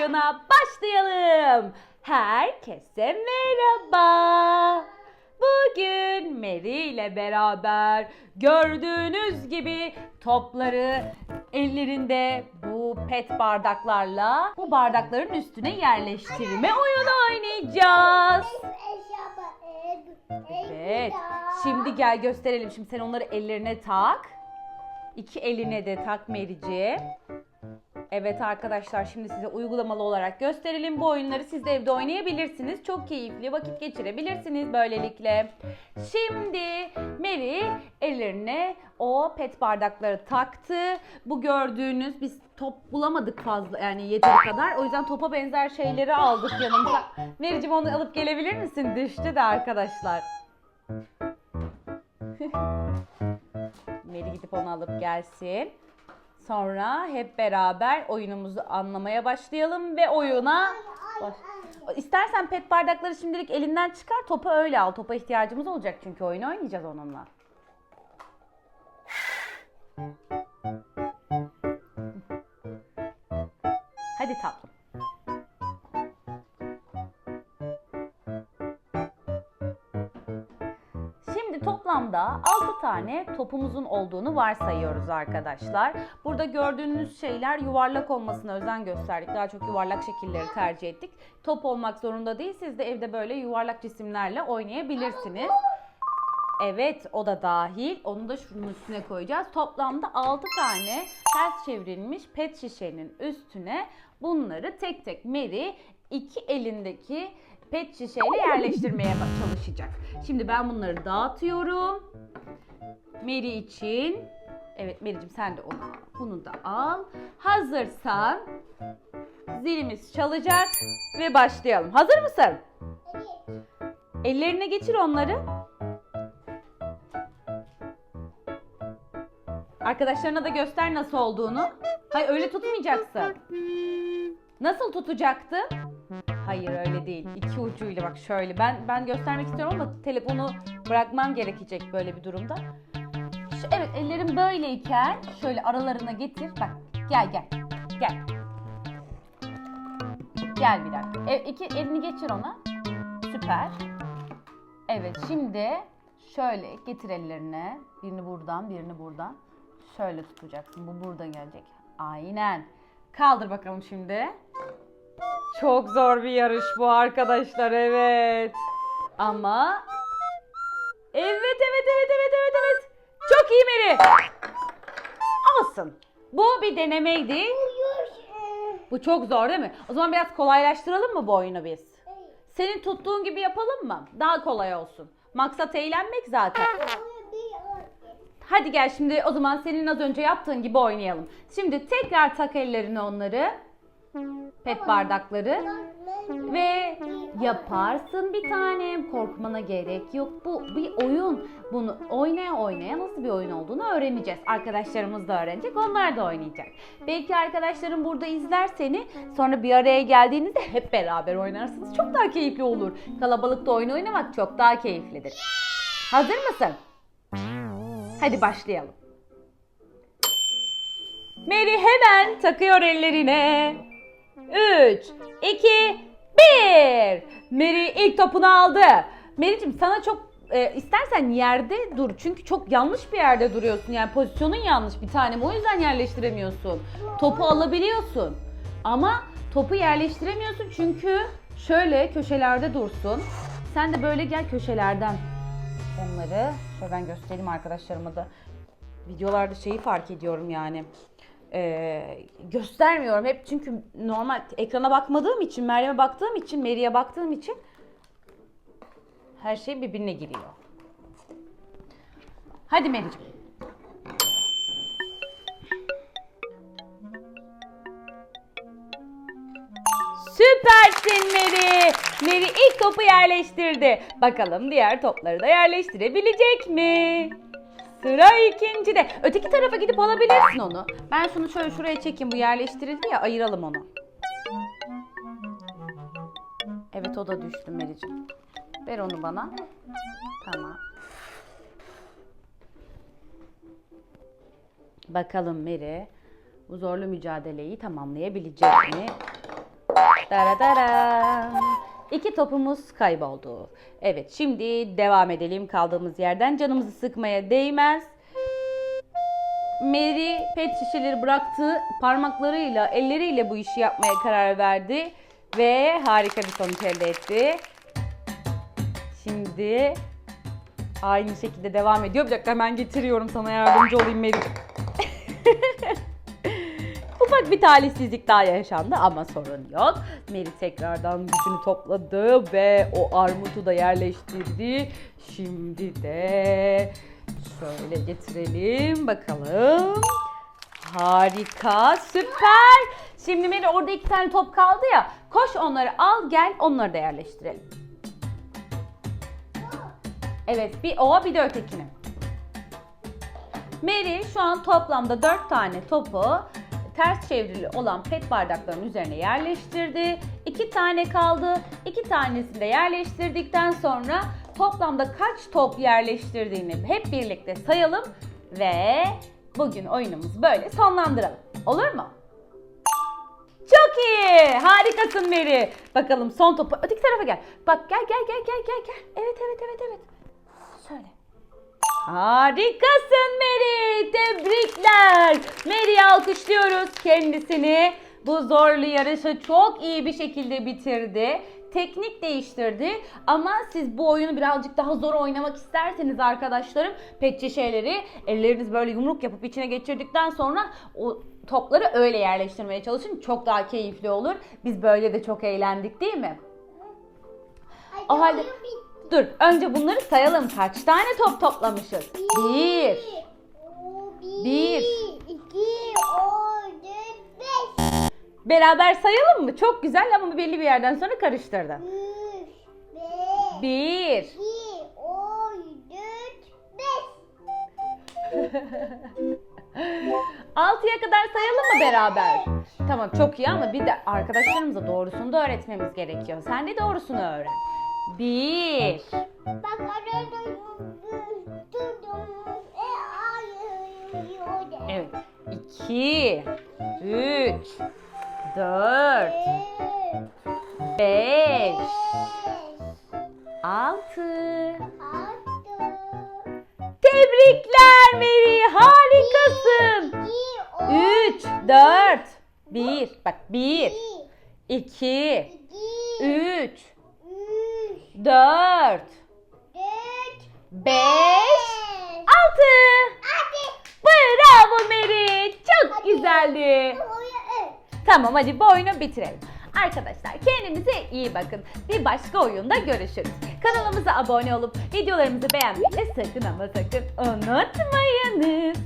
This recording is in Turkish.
oyuna başlayalım. Herkese merhaba. Bugün Mary ile beraber gördüğünüz gibi topları ellerinde bu pet bardaklarla bu bardakların üstüne yerleştirme oyunu oynayacağız. Evet. Şimdi gel gösterelim. Şimdi sen onları ellerine tak. İki eline de tak Merici. Evet arkadaşlar şimdi size uygulamalı olarak gösterelim. Bu oyunları siz de evde oynayabilirsiniz. Çok keyifli vakit geçirebilirsiniz böylelikle. Şimdi Mary ellerine o pet bardakları taktı. Bu gördüğünüz biz top bulamadık fazla yani yeteri kadar. O yüzden topa benzer şeyleri aldık yanımıza. Mary'cim onu alıp gelebilir misin? Düştü de arkadaşlar. Mary gidip onu alıp gelsin. Sonra hep beraber oyunumuzu anlamaya başlayalım ve oyuna baş... İstersen pet bardakları şimdilik elinden çıkar, topu öyle al. Topa ihtiyacımız olacak çünkü oyunu oynayacağız onunla. Hadi tatlım. Toplamda 6 tane topumuzun olduğunu varsayıyoruz arkadaşlar. Burada gördüğünüz şeyler yuvarlak olmasına özen gösterdik. Daha çok yuvarlak şekilleri tercih ettik. Top olmak zorunda değil. Siz de evde böyle yuvarlak cisimlerle oynayabilirsiniz. Evet o da dahil. Onu da şunun üstüne koyacağız. Toplamda 6 tane ters çevrilmiş pet şişenin üstüne bunları tek tek Mary iki elindeki pet şişeyle yerleştirmeye çalışacak. Şimdi ben bunları dağıtıyorum. Mary için. Evet Mary'cim sen de onu bunu da al. Hazırsan zilimiz çalacak ve başlayalım. Hazır mısın? Ellerine geçir onları. Arkadaşlarına da göster nasıl olduğunu. Hayır öyle tutmayacaksın. Nasıl tutacaktı? Hayır öyle değil. İki ucuyla bak şöyle. Ben ben göstermek istiyorum ama telefonu bırakmam gerekecek böyle bir durumda. Şu, evet ellerim böyleyken şöyle aralarına getir. Bak gel gel. Gel. Gel bir dakika. E, iki elini geçir ona. Süper. Evet şimdi şöyle getir ellerine. Birini buradan birini buradan. Şöyle tutacaksın. Bu buradan gelecek. Aynen. Kaldır bakalım şimdi. Çok zor bir yarış bu arkadaşlar evet. Ama Evet evet evet evet evet evet. Çok iyi Meri. Olsun. Bu bir denemeydi. Bu çok zor değil mi? O zaman biraz kolaylaştıralım mı bu oyunu biz? Senin tuttuğun gibi yapalım mı? Daha kolay olsun. Maksat eğlenmek zaten. Hadi gel şimdi o zaman senin az önce yaptığın gibi oynayalım. Şimdi tekrar tak ellerine onları. Pet bardakları. Ve yaparsın bir tanem. Korkmana gerek yok. Bu bir oyun. Bunu oynaya oynaya nasıl bir oyun olduğunu öğreneceğiz. Arkadaşlarımız da öğrenecek. Onlar da oynayacak. Belki arkadaşlarım burada izler seni. Sonra bir araya geldiğinizde hep beraber oynarsınız. Çok daha keyifli olur. Kalabalıkta oyun oynamak çok daha keyiflidir. Hazır mısın? Hadi başlayalım. Mary hemen takıyor ellerine. 3, 2, 1. Mary ilk topunu aldı. Mary'cim sana çok e, istersen yerde dur. Çünkü çok yanlış bir yerde duruyorsun. Yani pozisyonun yanlış bir tanem. O yüzden yerleştiremiyorsun. Topu alabiliyorsun. Ama topu yerleştiremiyorsun çünkü şöyle köşelerde dursun. Sen de böyle gel köşelerden onları. Şöyle ben göstereyim arkadaşlarıma da. Videolarda şeyi fark ediyorum yani. Ee, göstermiyorum hep çünkü normal ekrana bakmadığım için, Meryem'e baktığım için, Mary'e baktığım için her şey birbirine giriyor. Hadi Mary'cim. Süpersin Mary. Mary ilk topu yerleştirdi. Bakalım diğer topları da yerleştirebilecek mi? Sıra ikincide. Öteki tarafa gidip alabilirsin onu. Ben şunu şöyle şuraya çekeyim. Bu yerleştirildi ya ayıralım onu. Evet o da düştü Meriç'im. Ver onu bana. Tamam. Bakalım Meri bu zorlu mücadeleyi tamamlayabilecek mi? Daradara. İki topumuz kayboldu. Evet şimdi devam edelim kaldığımız yerden. Canımızı sıkmaya değmez. Mary pet şişeleri bıraktığı parmaklarıyla, elleriyle bu işi yapmaya karar verdi. Ve harika bir sonuç elde etti. Şimdi aynı şekilde devam ediyor. Bir dakika hemen getiriyorum sana yardımcı olayım Mary. Ufak bir talihsizlik daha yaşandı ama sorun yok. Mary tekrardan gücünü topladı ve o armutu da yerleştirdi. Şimdi de şöyle getirelim bakalım. Harika, süper. Şimdi Mary orada iki tane top kaldı ya. Koş onları al gel onları da yerleştirelim. Evet bir o bir de ötekini. Mary şu an toplamda 4 tane topu ters çevrili olan pet bardakların üzerine yerleştirdi. 2 tane kaldı. 2 tanesini de yerleştirdikten sonra toplamda kaç top yerleştirdiğini hep birlikte sayalım ve bugün oyunumuzu böyle sonlandıralım. Olur mu? Çok iyi. Harikasın Mary. Bakalım son topu. Öteki tarafa gel. Bak gel gel gel gel gel gel. Evet evet evet evet. Şöyle. Harikasın Mary. Tebrikler. Mary'i alkışlıyoruz kendisini. Bu zorlu yarışı çok iyi bir şekilde bitirdi. Teknik değiştirdi ama siz bu oyunu birazcık daha zor oynamak isterseniz arkadaşlarım pet şişeleri elleriniz böyle yumruk yapıp içine geçirdikten sonra o topları öyle yerleştirmeye çalışın. Çok daha keyifli olur. Biz böyle de çok eğlendik değil mi? Hadi O halde bitti. Dur önce bunları sayalım. Kaç tane top toplamışız? Bir. Bir. İki, beş. Beraber sayalım mı? Çok güzel ama belli bir yerden sonra karıştırdın. Üç, beş. Bir. iki, o dört, beş. Altıya kadar sayalım mı beraber? Tamam çok iyi ama bir de arkadaşlarımıza doğrusunu da öğretmemiz gerekiyor. Sen de doğrusunu öğren. Bir. Bak arada. E. Evet. İki. Üç. Dört. Beş. Altı. Altı. Tebrikler Mary. Harikasın. İki, Üç. Dört. Bir. Bak bir. bir, iki, iki, Üç. Üç, Dört. dört, Beş. Altı. Hadi. Bravo Mary. Çok güzeldi. Tamam hadi bu oyunu bitirelim. Arkadaşlar kendinize iyi bakın. Bir başka oyunda görüşürüz. Kanalımıza abone olup videolarımızı beğenmeyi de sakın ama sakın unutmayınız.